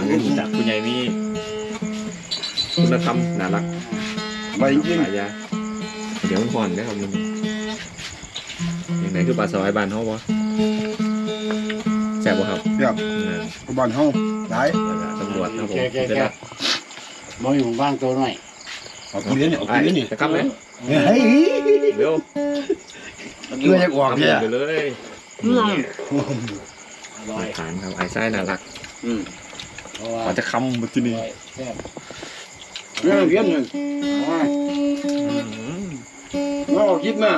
างก็รู้จักคุณยายมีคุณธรรมน่ารักไปจริงฉายาเดี๋ยวมันผ่อนได้อครับมันอย่างไหนคือปลาสวายบานเขาบ่แซ่บบ่ครับๆเรียบนั่นกบ้านเฮาหลายแล้วก็ตำรวจครับผมแกแกเดี๋ยวแกนะมองอยู่บ้างตัวหน่อยเอากินเลี้ยงนี่เอาไอ้กินเลี้ยงนี่จะกลับไหมเฮ้ยเร็วเพื่อจะออกทำเนี่ยไปเลยอร่อยฐานครับไอ้ไส้น่ารัก อืม เพราะว่าขอจะคำมาที่นี่แซ่บเลี้ยงเลี้ยงนี่เอาเอาคิดมา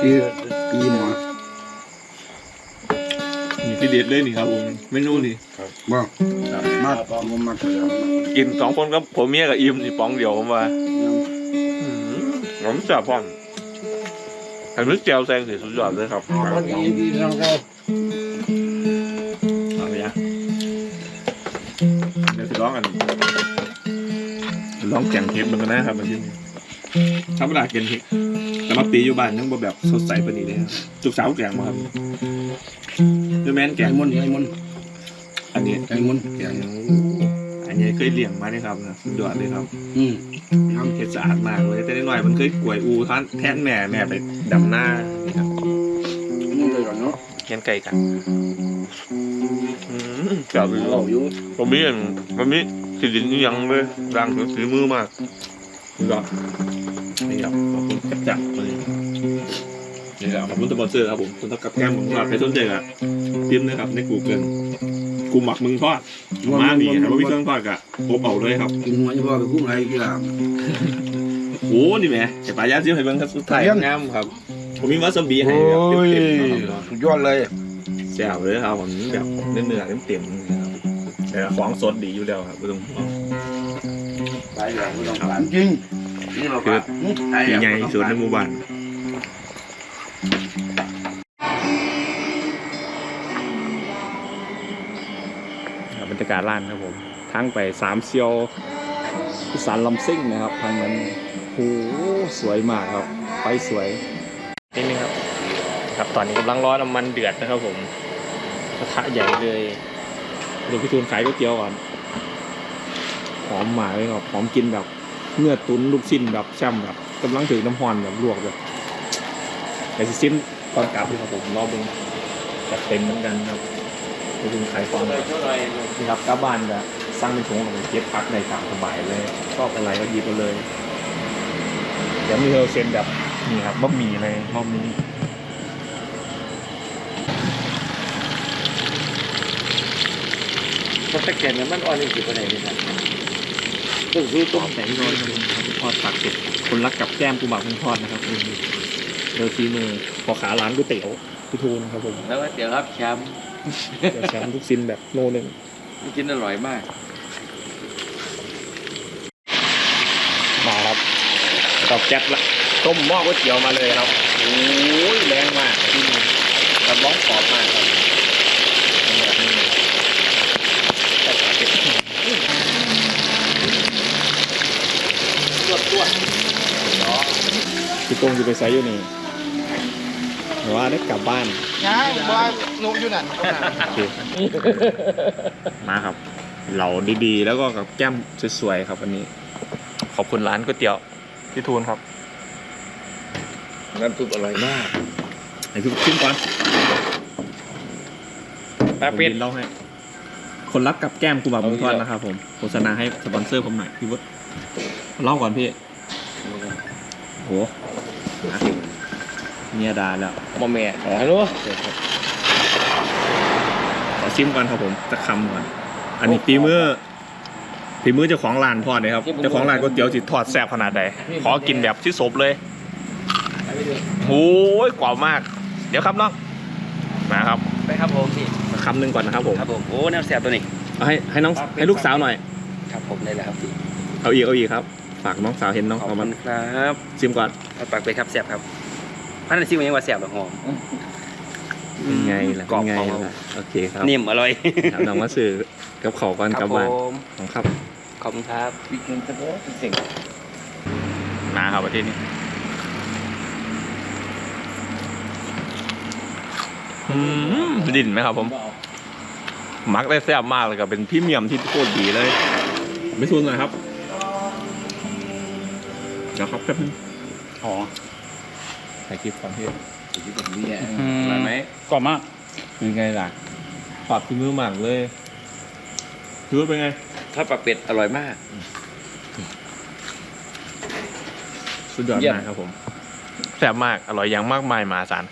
คือปีหมอมีที่เด็ดเลยนี่ครับผมเมนูนี่บ่มาผมมาเกี่ยวกินสองคนกับผมเมียกับอิมนี่ป้องเดียวผมว่าผมจับพร้อมทำนึกแจวแซงสีสุดยอดเลยครับ ร้องกันร้องแกงเห็ดมันกันนะครับมันที่นี่ธรรมดาแกงเห็ดแต่มาปีอยู่บ้านยังบ่แบบสดใสปานนี้เลยครับทุกเช้าแกงมาครับคือแม่นแกไก่งมนไก่มนอันนี้ไก่มนแกงอันนี้เคยเลี้ยงมาเลยครับนะสุดยอดเลยครับ อืมน้เห็ดสะอาดมากเลย แต่นิดหน่อยมันเคยกวยอูท่านแทนแม่แม่ไปดำหน้านี่ครับำนี่เลยก่อนเนาะเลี้ยงไก่กัน อืมเจ้าพี่เอาอยู่ผมมีอันผมมีสิดินนี่ยังเลยดังถึงสีมือมากนี่ครับนี่ครับขอบคุณจับจับเลยนี่ครับขอบคุณสปอนเซอร์ครับผมคุณต้องกับแก้มผมทอดใครสนใจอะพิมพ์นะครับในกูเกิลกูหมักมึงทอดมาดีครับว่าพี่เครื่องทอดกะอบเอาเลยครับกินหัวจะพอไปคุ้มไรกี่ลาโอ้นี่แหม่ไอ้ปลาย่างซิ้ให้เบิ่งครับสุดท้ายเยี่ยมงามครับ ผมมีวาซาบิโอ้ให้แบบยเต็มๆนะครับสุดยอดเลย แซ่บเลยครับผมแบบเนื้อเนื้อเต็มๆนะครับแต่ของสดดีอยู่แล้วครับไม่ต้องห่วงไปอย่างไม่ต้องการจริงนี่เราคือใหใหญ่ที่สุดในหมู่บ้านครับบรรยากาศร้านครับผมทั้งไปสามเซียวอีสานลำซิ่งนะครับทางนั้นโอ้โหสวยมากครับไฟสวยนิดนึงครับ ครับ ตอนนี้กำลังร้อนน้ำมันเดือดนะครับผม กระทะใหญ่เลยเดี๋ยวพี่ทูนขายก๋วยเตี๋ยวก่อนหอมหมาเลยครับหอมกินแบบเนื้อตุ๋นลูกชิ้นแบบช่ำแบบกำลังถึงน้ำฮอนแบบลวกแบบไอซิซิมก่อนกลับเลยครับผมรอบนึงจัดเต็มเหมือนกันครับพี่ทูนขายของนี่ครับกลับบ้านแบบสร้างเป็นถุงของเก็บพักในตามสบายเลยชอบอะไรก็หยิบมาเลยเดี๋ยวมีเฮอร์เซนแบบนี่ครับบะหมี่เลยบะหมี่ คนตะแกรงเนี่ยมันอ่อนอีกกี่คนไหนนี่ครับต้มซื้อต้มแต่ที่น้อยครับทอดผักเสร็จคนรักกับแก้มกูหมักเป็นทอดนะครับเดี๋ยวซีมือพอขาร้านก๋วยเตี๋ยวพี่ทูนะครับผมแล้วก็เดี๋ยวครับแชมป์เดี๋ยวแชมป์ทุกซินแบบโนหนึ่งกินอร่อยมากมาครับกับแก๊สละต้มหม้อก๋วยเตี๋ยวมาเลยครับโอ้ยแรงมากที่นี่กระบ้องกรอบมากครับเป็นแบบนี้แต่ผักเผ็ดตัวตัว พี่ตรงอยู่ไปไซอยู่นี่หรือว่าได้กลับบ้านยังบ้านนุอยู่นั่นโอเค มาครับ เหลาดีๆ แล้วก็กับแก้มสวยๆครับวันนี้ ขอบคุณร้านก๋วยเตี๋ยวพี่ทูนครับ น้ำซุปอร่อยมากไหนพี่ชิมก่อนปลาเป็ดผมยินเล่าให้ คนรักกับแก้มกูแบบมึงทอดนะครับผม โฆษณาให้สปอนเซอร์ผมหน่อยพี่วุฒิเล่าก่อนพี่ โหอะ เมียดาแล้วโมเมะฮัลโหลขอชิมก่อนครับผมจะคำก่อน อันนี้ปีมือปีมือเจ้าของร้านทอดเลยครับ เจ้าของร้านก๋วยเตี๋ยวจิทอดแซ่บขนาดใดขอกินแบบที่สบเลยโอ้ยกรอบมาก เดี๋ยวครับน้อง มาครับ ไปครับผมพี่คำหนึ่งก่อนนะครับผม ครับผม โอ้แนวแสบตัวนี้ ให้ให้น้องให้ลูกสาวหน่อย ครับผมได้แล้วครับพี่ เอาอีกเอาอีกครับ ฝากน้องสาวเห็นน้องขอบเอาคุมาณครับชิมก่อนเอาปากไปครับแสบครับพันธุ์ซิมยังว่าแสบหรอหอมเป็นไงล่ะกรอบเป็นไงของล่ะโอเคครับนิ่มอร่อยครับน้องมาสื่อกับเขาก่อนคกรัลับบผบ้านมของครับ ขอบคุณครับพี่กินตะโกเสียงมาครับประเทศนี้อืมดิ่นไหมครับผม มักได้แซ่บมากเลยครับเป็นพรี่เมียมที่โคตรดีเลยไม่ทุนหน่อยครับ เดี๋ยวครับแป๊บนึงอ๋อถ่ายคลิปก่อนพี่คิดแบบนี้อะอืมอร่อยไหมกรอบมากเป็นไงล่ะปากที่มือหมักเลยดูว่าเป็นไงทอดปลาเป็ดอร่อยมาก สุดยอดเยี่ยม มากครับผมแซ่บมาก อร่อยอย่างมากมายมหาศาล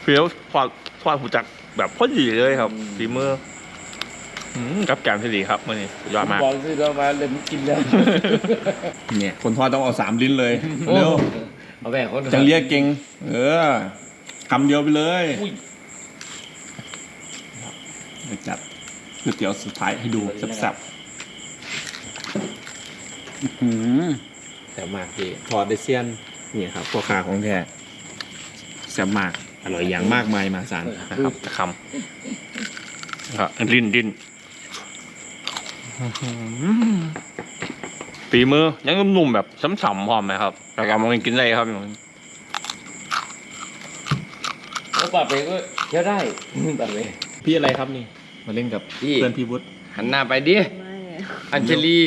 เพี้ยวทอดทอดหูจักแบบพอดีเลยครับฝีมือ อืมกับแกมที่ดีครับมื่อนี้สุดยอดมาก บอกสิเรามาเลยกินแล้ว เนี่ย คนทอดต้องเอาสามลิ้นเลยเร็วเอาแบ่งคนจังเรียกเก่งเออคำเดียวไปเลยเดี๋ยวจัดก๋วยเตี๋ยวสุดท้ายให้ดูแซ่บอืมๆแซ่บมากพี่ทอดได้เซียนนี่ครับพ่อค้าของแท้แซ่บมาก อร่อยอย่างมากมายมหาศาลนะครับจะคำครับลิ้นลิ้นอื้อหือ ฝีมือ ยังนุ่มๆแบบช้ำๆพร้อมไหมครับแต่การมองกินได้ครับแล้วปลาเป็ดก็เที่ยวได้ปลาเป็ดพี่อะไรครับนี่ มาเล่นกับพี่เพื่อนพี่วุฒิหันหน้าไปดิอัญชลี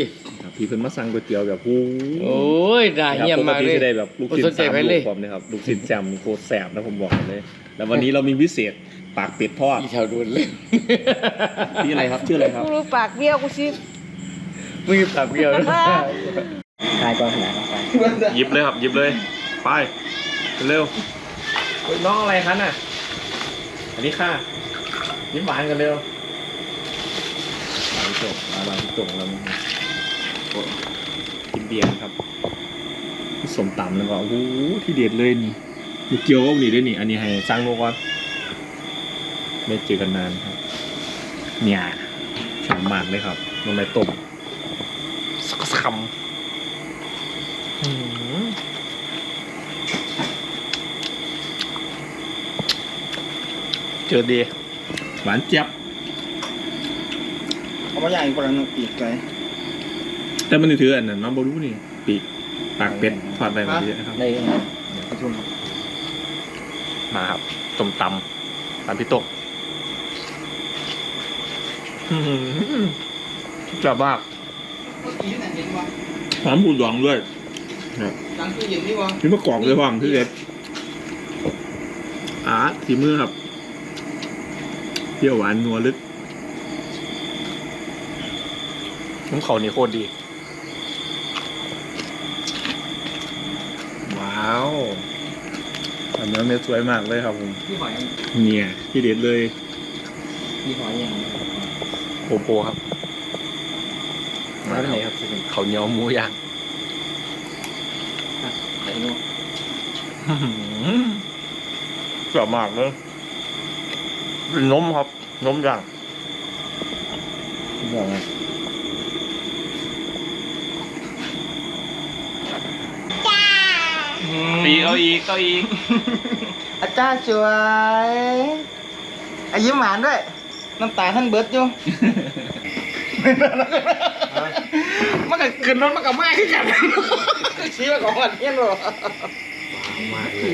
ครับพี่เพื่อนมาสั่งก๋วยเตี๋ยวแบบโอ้โอ้ยน่าเยี่ยมมากปเลติยจะได้แบบลูกชิ้นโอ้สนใจสามไปลูเลยกพร้อมนะครับลูกชิ้นแซมโคตรแสบนะผมบอกเลย แล้ววันนี้เรามีพิเศษ ปากเป็ดทอดอีแถวดุนเลยพี่อะไรครับชื่ออะไรครับกูรู้ปากเบี้ยวกูชิมือปากเบี้ยวนะทายก่อนขนาดนั้นไปหยิบเลยครับหยิบเลย ไปเร็วเฮ้ยน้องอะไรคะน่ะ อันนี้ค่ะยิ้มหวานกันเร็วมาพี่จงมามาพี่จงเราโอ้ยกินเบียร์ครับสมตำแล้วก็โอ้โหที่เด็ดเลยนี่มีเกี๊ยวก็มีด้วยนี่ อันนี้ให้สร้างโลกก่อน ไม่เจอกันนานครับเนี่ยชอบมากเลยครับลงไปต้มสักคำอื้อหือเจอดี หวานเจี๊ยบเอามาอย่างอีกคนละหนึ่งปีกไก่แต่มันถืออันนั้นมาบรู้นี่ ปีกปากเป็ดทอดไปแบบนี้นะครับ ได้ยังไงประชุมครับมาครับต้มตำตำพี่โตก จับมากหอมหูหยองด้วยหลังตู้เย็นนี่วะนี่มะกอกเลยพ่อมพี่เล็กอาร์ตสีมือครับเปรี้ยวหวานนัวลึกน้ำเขานี่โคตรดี ว้าวอันนี้เม็ดสวยมากเลยครับผมพี่หอย เนี่ยที่เด็ดเลยพี่หอยยัง โปโปครับมาที่ไหนครับเขาวเหนียวหมูย่างไอ้นู้กรอบมากเลยเป็นนมครับนมย่างบอกไงปีเอาอีกเอาอีก อาจารย์สวยอายิ้มหวานด้วย น้ำตาท่านเบิร์ดอยู่ มันก็ขึ้นรถมันก็มากขึ้นกันชี้มาของวันเที่ยงหรอมากเลย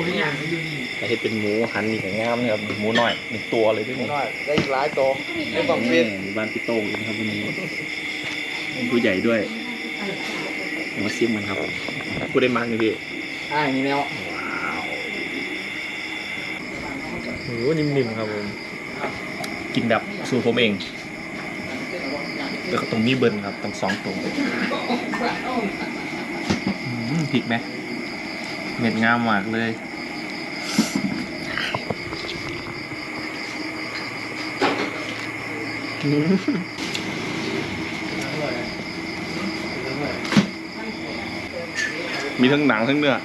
แต่ให้เป็นหมูหันนี่ก็งามนะครับหมูน้อยหนึ่งตัวเลยด้วยนี่น้อยได้อีกหลายตัวได้บังเฟียนมีบ้านพี่โต้งอีกนะครับวันนี้ผู้ใหญ่ด้วยมาซิมมันครับผู้ได้มากเลยพี่อ่าอย่างนี้แนวว้าวโหนิ่มๆครับผมกินแบบ สูตรผมเองแล้วก็ตรงนี้เบิร์นครับตั้งสองตรงอืมพริกไหมเม็ดงามมากเลยมีทั้งหนังทั้งเนื้อ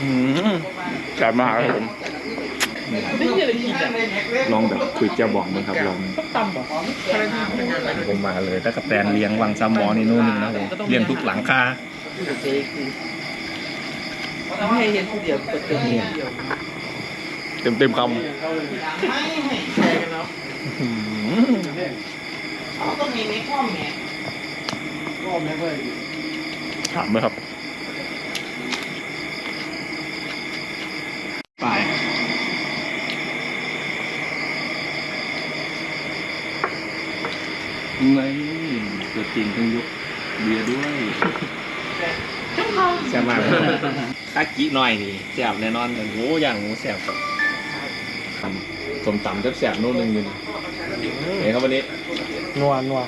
อืมจัดมากครับผม ลองแบบคุยเจ้าบอกมันครับลองผมมาเลยถ้ากระแตนเลี้ยงวังซ้ำหมอนี่นู่นนึงนะผมเลี้ยงทุกหลังคาไม่เห็นผู้เดียวเปิดเจอเนี่ยเต็มเต็มๆคไม่ให้แชร์กันเนาะำอื้อหือเขาต้องมีในข้อมเนี่ยข้อมไม่ค่อยถามไหมครับไป ยัง ไงตัวจริงต้องยกเบียร์ด้วยแซ่บมากเลยคากิหน่อยนี่แซ่บแน่นอนโอ้ย่างหมูแซ่บครับสมต่ำแซ่บๆโน่นนึงอยู่นี่เห็นครับวันนี้นัวนัว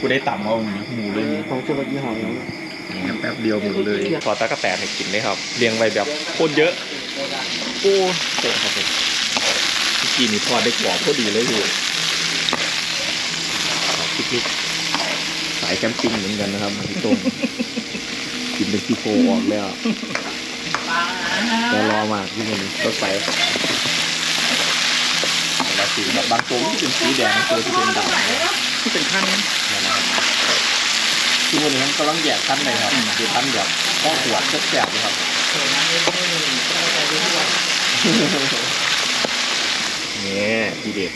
กูได้ต่ำเอาหมูเลยนี่ของชื่อว่ายี่ห้ออย่างนี่ครับแป๊บเดียวหมูเลยขอตะกะแตนให้กินเลยครับ เรียงไว้แบบโคตรเยอะโอ้เจ๋งครับผมกี้นี่ทอดได้กรอบพอดีเลยพี่ พิกนิกสายแคมปิ้งเหมือนกันนะครับพี่ต้มกินเป็นพี่โฟออกแล้วแต่รอมากที่มันรถไฟแต่ละสีแบบบางตัวที่เป็นสีแดงบางตัวที่เป็นดำที่เป็นขั้นนะครับคือวันนี้มันกำลังแยกขั้นเลยครับคือขั้นแบบข้อขวดแสบๆเลยครับนี่ทีเด็ด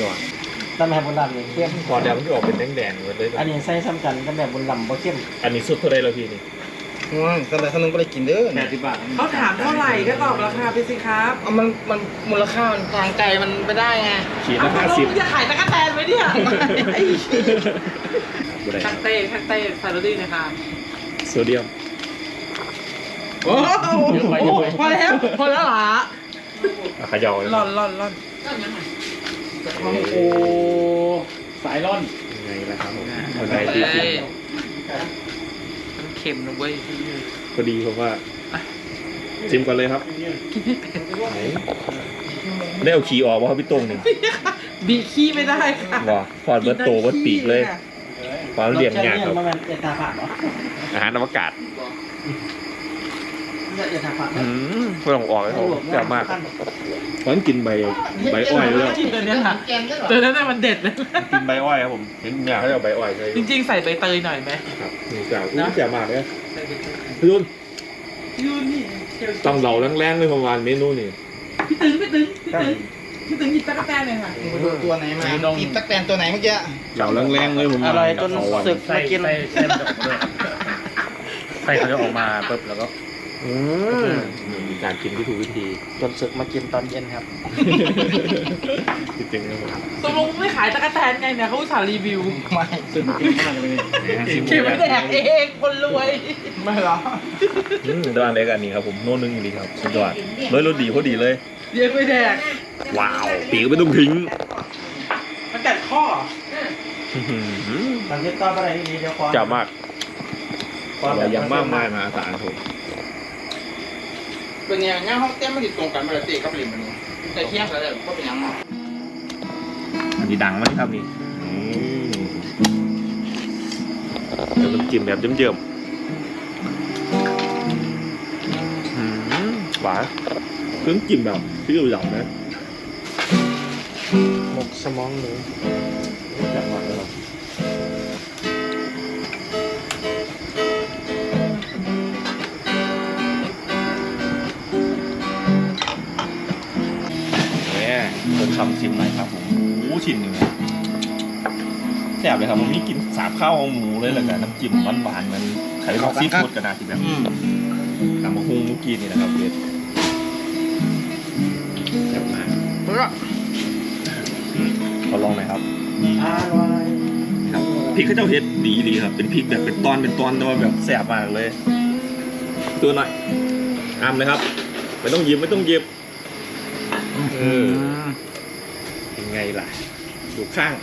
ยอด ตั้งแบบบนลำเลยเข้มพอเดี๋ยวมันจะออกเป็นแดงๆเลยอันนี้ใส่ซ้ำกันตั้งแบบบนลำบ่เข้มอันนี้สุดเท่าไรแล้วพี่นี่อืมตั้งแต่ท่านนึงก็ได้กินเด้อแปดสิบบาทเขาถามเท่าไหร่ก็ตอบราคาไปสิครับเอามันมันมูลค่ามันทางใจมันไปได้ไงขีดละห้าเราสิบจะขายตะกั่วแตนไว้เนี่ยกูได้ช่างเต้ช่างเต้ซาลูดี้นะครับโซเดียมโอ้โหพอแล้วพอแล้วหรออะเขย่าเลยร่อนร่อนร่อน โอ้โหสายร่อนยังไงล่ะครับผมคนไหนที่กินมันเค็มนะเว้ยพอดีเพราะว่าชิมก่อนเลยครับกินไม่เป็นได้เอาขี้ออกว่าพี่ตรงนี่บีขี้ไม่ได้ค่ะว่าพอดเบิร์ตโตเบิร์ตปีกเลยความเรียงยากครับมันเอตาผัดเหรออาหารอวกาศ เอตาผัดอืมเพื่อนออกเลยเขาแซ่บมากตอนกินใบใบอ้อยแล้วกินตัวเนี้ยค่ะตัวนั้นน่ะมันเด็ดเลยกินใบอ้อยครับผมเห็นเนี่ยเขาจะเอาใบอ้อยใช่จริง ๆ ใส่ใบเตยหน่อยไหมครับนี่แซ่บอุ้ยแซ่บมากเลยพี่รุ่นยูนี่ต้องเหลาแรงๆเลยประมาณเมนูนี่พี่ตึงพี่ตึงพี่ตึงพี่ตึงหยิบตะกั่วแตนเลยค่ะตัวไหนมากินตักแตนตัวไหนเมื่อกี้เหลาแรงๆเลยผมอร่อยจนสึกไส้มากินไส้ไส้มันจะออกมาด้วยไส้เขาจะออกมาปุ๊บแล้วก็ อืมมีการกินที่ถูกวิธีจนสึกมากินตอนเย็นครับจริงๆครับผมตกลงไม่ขายตะกั่วแตนไงเนี่ยเขาอุตส่าห์รีวิวไม่ซึ่งเก่งมากเลยนะชิมเก็บไว้แดกเองคนรวยไม่หรออืมระหว่างเล็กอันนี้ครับผมโน่นนึงดีครับสุดยอดเลยรสดีพอดีเลยเรียกไม่แดกว้าวปีกไม่ต้องทิ้งมันกัดข้ออื้อหือหลังจากต่อไปดีเดี๋ยวขอจับมากอร่อยอยังมากมายมหาศาลผม เป็นยังง่ายห้องเต้นมันติดตรงกันมาเลยตีกับลิมมันแต่เที่ยงแล้วก็เป็นยังอันนี้ดังไหมครับนี่อืมเดี๋ยวน้ำจิ้มแบบเยิ้มๆอืมหวานเครื่องจิ้มแบบที่เราหยำนะหมกสมองหนูจัดมาแล้ว คนทำชิมหน่อยครับผมหมูชิ้นหนึ่งอะแซ่บเลยครับมันมีกลินสาบข้าวของหมูเลยแหละกันน้ำจิ้มหวานๆมันไข่ลูกซีฟู้ดกระดาษที่แบบอืมตำมะฮุงเมื่อกี้นี่นะครับเด็ดแซ่บมากเพื่อขอลองหน่อยครับอร่อยครับพริกเขาเจ้าเฮ็ดดีดีครับ เป็นพริกแบบเป็นตอนเป็นตอนแต่ว่าแบบแซ่บมากเลยตัวหน่อยอามเลยครับ ไม่ต้องหยิบไม่ต้องหยิบ เออเป็น ไงล่ะ อยู่ข้าง